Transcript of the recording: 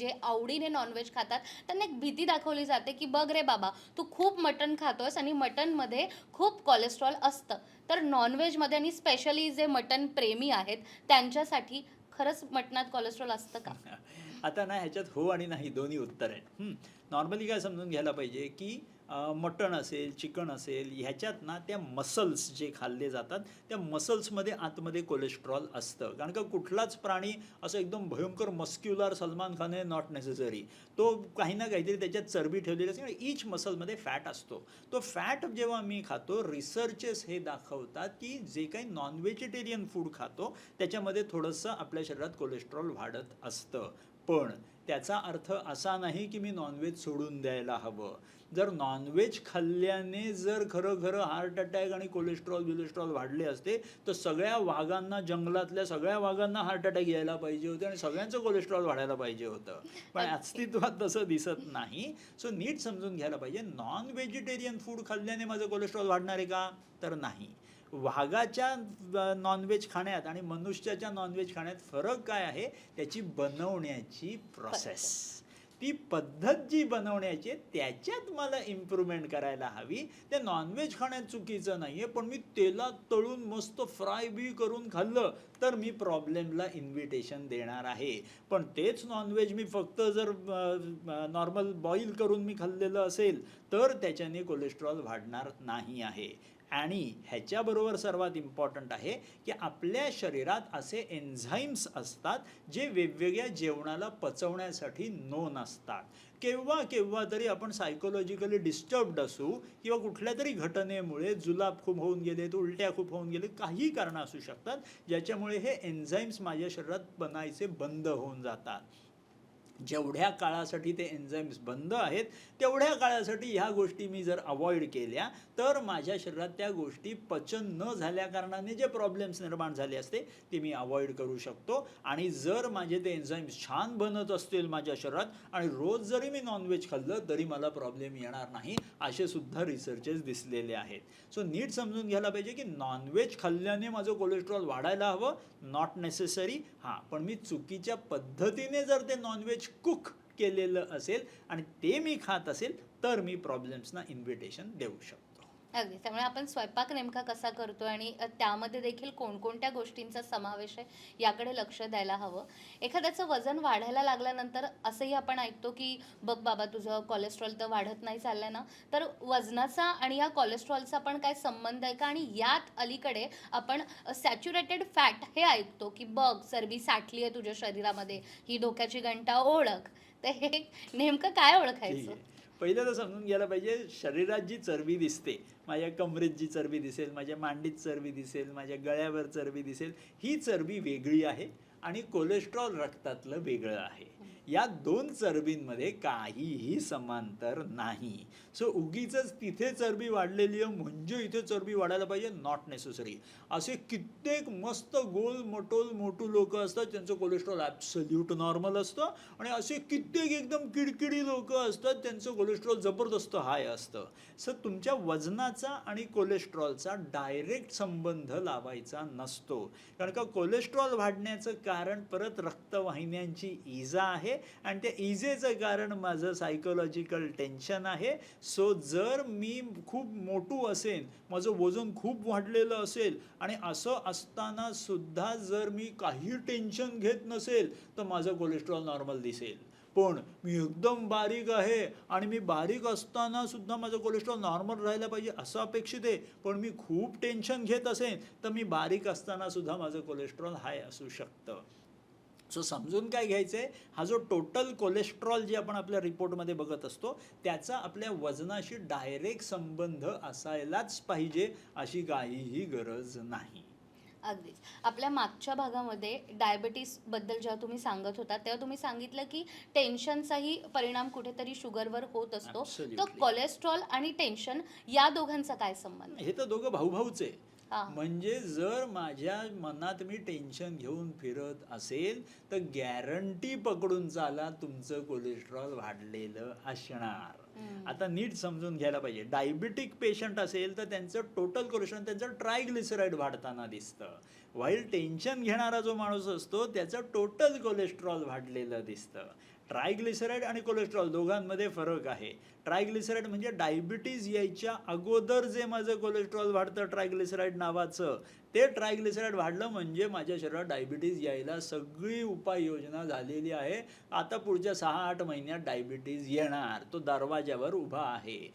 जे आवडीने नॉनव्हेज खातात त्यांना एक भीती दाखवली जाते की बघ रे बाबा तू खूप मटण खातोयस आणि मटणमध्ये खूप कोलेस्ट्रॉल असतं. तर नॉनव्हेजमध्ये आणि स्पेशली जे मटण प्रेमी आहेत त्यांच्यासाठी खरंच मटणात कोलेस्ट्रॉल असतं का? आता ना ह्याच्यात हो आणि नाही दोन्ही उत्तर आहेत. नॉर्मली काय समजून घ्यायला पाहिजे की मटण असेल चिकन असेल ह्याच्यात ना त्या मसल्स जे खाल्ले जातात त्या मसल्समध्ये आतमध्ये कोलेस्ट्रॉल असतं. कारण का कुठलाच प्राणी असं एकदम भयंकर मस्क्युलर सलमान खान आहे नॉट नेसेसरी तो काही ना काहीतरी त्याच्यात चरबी ठेवलेली असते इच मसलमध्ये फॅट असतो. तो फॅट जेव्हा मी खातो रिसर्चेस हे दाखवतात की जे काही नॉन व्हेजिटेरियन फूड खातो त्याच्यामध्ये थोडंसं आपल्या शरीरात कोलेस्ट्रॉल वाढत असतं. पण त्याचा अर्थ असा नाही की मी नॉनव्हेज सोडून द्यायला हवं. जर नॉनव्हेज खाल्ल्याने जर खरं खरं हार्ट अटॅक आणि कोलेस्ट्रॉल बिलेस्ट्रॉल वाढले असते तर सगळ्या वाघांना जंगलातल्या सगळ्या वाघांना हार्ट अटॅक यायला पाहिजे होते आणि सगळ्यांचं कोलेस्ट्रॉल वाढायला पाहिजे होतं. पण अस्तित्वात तसं दिसत नाही. सो नीट समजून घ्यायला पाहिजे. नॉन व्हेजिटेरियन फूड खाल्ल्याने माझं कोलेस्ट्रॉल वाढणार आहे का? तर नाही. वाघाच्या नॉनव्हेज खाण्यात आणि मनुष्याच्या नॉनव्हेज खाण्यात फरक काय आहे? त्याची बनवण्याची प्रोसेस ती पद्धत जी बनवण्याची त्याच्यात मला इम्प्रूव्हमेंट करायला हवी. ते नॉनव्हेज खाण्यात चुकीचं नाही आहे पण मी तेलात तळून मस्त फ्राय बी करून खाल्लं तर मी प्रॉब्लेमला इन्व्हिटेशन देणार आहे. पण तेच नॉनव्हेज मी फक्त जर नॉर्मल बॉईल करून मी खाल्लेलं असेल तर त्याच्याने कोलेस्ट्रॉल वाढणार नाही आहे. आणि ह्याच्याबरोबर सर्वात इम्पॉर्टंट आहे की आपल्या शरीरात असे एन्झाईम्स असतात जे वेगवेगळ्या जेवणाला पचवण्यासाठी नोन असतात. केव्हा केव्हा तरी आपण सायकोलॉजिकली डिस्टर्ब्ड असू किंवा कुठल्या तरी घटनेमुळे जुलाब खूप होऊन गेलेत उलट्या खूप होऊन गेले काही कारणं असू शकतात ज्याच्यामुळे हे एन्झाईम्स माझ्या शरीरात बनायचे बंद होऊन जातात. जेवढ्या काळासाठी ते एन्झाईम्स बंद आहेत तेवढ्या काळासाठी ह्या गोष्टी मी जर अवॉइड केल्या तर माझ्या शरीरात त्या गोष्टी पचन न झाल्या कारणाने जे प्रॉब्लेम्स निर्माण झाले असते ते मी अवॉइड करू शकतो. आणि जर माझे ते एन्झाईम्स छान बनत असतील माझ्या शरीरात आणि रोज जरी मी नॉनव्हेज खाल्लं तरी मला प्रॉब्लेम येणार नाही असे सुद्धा रिसर्चेस दिसलेले आहेत. सो नीट समजून घ्यायला पाहिजे की नॉनव्हेज खाल्ल्याने माझं कोलेस्ट्रॉल वाढायला हवं नॉट नेसेसरी हां पण मी चुकीच्या पद्धतीने जर ते नॉनव्हेज कुक केलेलं असेल आणि ते मी खात असेल तर मी प्रॉब्लेम्सना इन्व्हिटेशन देऊ शकतो. अगदी. त्यामुळे आपण स्वयंपाक नेमका कसा करतो आणि त्यामध्ये देखील कोणकोणत्या गोष्टींचा समावेश आहे याकडे लक्ष द्यायला हवं. एखाद्याचं वजन वाढायला लागल्यानंतर असंही आपण ऐकतो की बघ बाबा तुझं कोलेस्ट्रॉल तर वाढत नाही चाललंय ना? तर वजनाचा आणि या कोलेस्ट्रॉलचा पण काय संबंध आहे का? आणि यात अलीकडे आपण सॅच्युरेटेड फॅट हे ऐकतो की बघ चरबी साठली आहे तुझ्या शरीरामध्ये ही धोक्याची घंटा ओळख. तर हे नेमकं काय ओळखायचं? पहिलं तर समजून घ्यायला पाहिजे शरीरात जी चरबी दिसते माझ्या कमरेत जी चरबी दिसेल माझ्या मांडीत चरबी दिसेल माझ्या गळ्यावर चरबी दिसेल ही चरबी वेगळी आहे आणि कोलेस्ट्रॉल रक्तातलं वेगळं आहे. या दोन चरबींमध्ये काहीही समांतर नाही. सो उगीच तिथे चरबी वाढलेली आहे म्हणजे इथे चरबी वाढायला पाहिजे नॉट नेसेसरी असे कित्येक मस्त गोल मटोल मोठू लोक असतात त्यांचं कोलेस्ट्रॉल ॲब्सल्यूट नॉर्मल असतं आणि असे कित्येक एकदम किडकिडी लोक असतात त्यांचं कोलेस्ट्रॉल जबरदस्त हाय असतं. सर तुमच्या वजनाचा आणि कोलेस्ट्रॉलचा डायरेक्ट संबंध लावायचा नसतो. कारण का कोलेस्ट्रॉल वाढण्याचं कारण परत रक्तवाहिन्यांची इजा आहे आणि त्या इजेचं कारण माझं सायकोलॉजिकल टेन्शन आहे. सो जर मी खूप मोठू असेन माझं वजन खूप वाढलेलं असेल आणि असं असताना सुद्धा जर मी काही टेन्शन घेत नसेल तर माझं कोलेस्ट्रॉल नॉर्मल दिसेल. पण मी एकदम बारीक आहे आणि मी बारीक असताना सुद्धा माझं कोलेस्ट्रॉल नॉर्मल राहायला पाहिजे असं अपेक्षित आहे. पण मी खूप टेन्शन घेत असेन तर मी बारीक असताना सुद्धा माझं कोलेस्ट्रॉल हाय असू शकतं. सो समजून काय घ्यायचं आहे हा जो टोटल कोलेस्ट्रॉल जे आपण आपल्या रिपोर्टमध्ये बघत असतो त्याचा आपल्या वजनाशी डायरेक्ट संबंध असायलाच पाहिजे अशी काहीही गरज नाही अगदीच आपल्या मागच्या भागामध्ये डायबिटीसबद्दल जेव्हा तुम्ही सांगत होता तेव्हा तुम्ही सांगितलं की टेन्शनचाही परिणाम कुठेतरी शुगरवर होत असतो तो Absolutely. कोलेस्ट्रॉल आणि टेन्शन या दोघांचा काय संबंध? हे तर दोघं भाऊ भाऊच आहे. म्हणजे जर माझ्या मनात मी टेन्शन घेऊन फिरत असेल तर गॅरंटी पकडून चाला तुमचं कोलेस्ट्रॉल वाढलेलं असणार. आता नीट समजून घ्यायला पाहिजे. डायबिटिक पेशंट असेल तर त्यांचं टोटल कोलेस्ट्रॉल त्यांचं ट्रायग्लिसराईड वाढताना दिसतं. वाईल टेन्शन घेणारा जो माणूस असतो त्याचं टोटल कोलेस्ट्रॉल वाढलेलं दिसतं. ट्रायग्लिसराईड आणि कोलेस्ट्रॉल दोघांमध्ये फरक आहे. ट्रायग्लिसराईड म्हणजे डायबिटीज यायच्या अगोदर जे माझं कोलेस्ट्रॉल वाढतं ट्रायग्लिसराईड नावाचं ते ट्रायग्लिसराईड वाढलं म्हणजे माझ्या शरीरात डायबिटीज यायला सगळी उपाययोजना झालेली आहे. आता पुढच्या सहा आठ महिन्यात डायबिटीज येणार. तो दरवाज्यावर उभा आहे.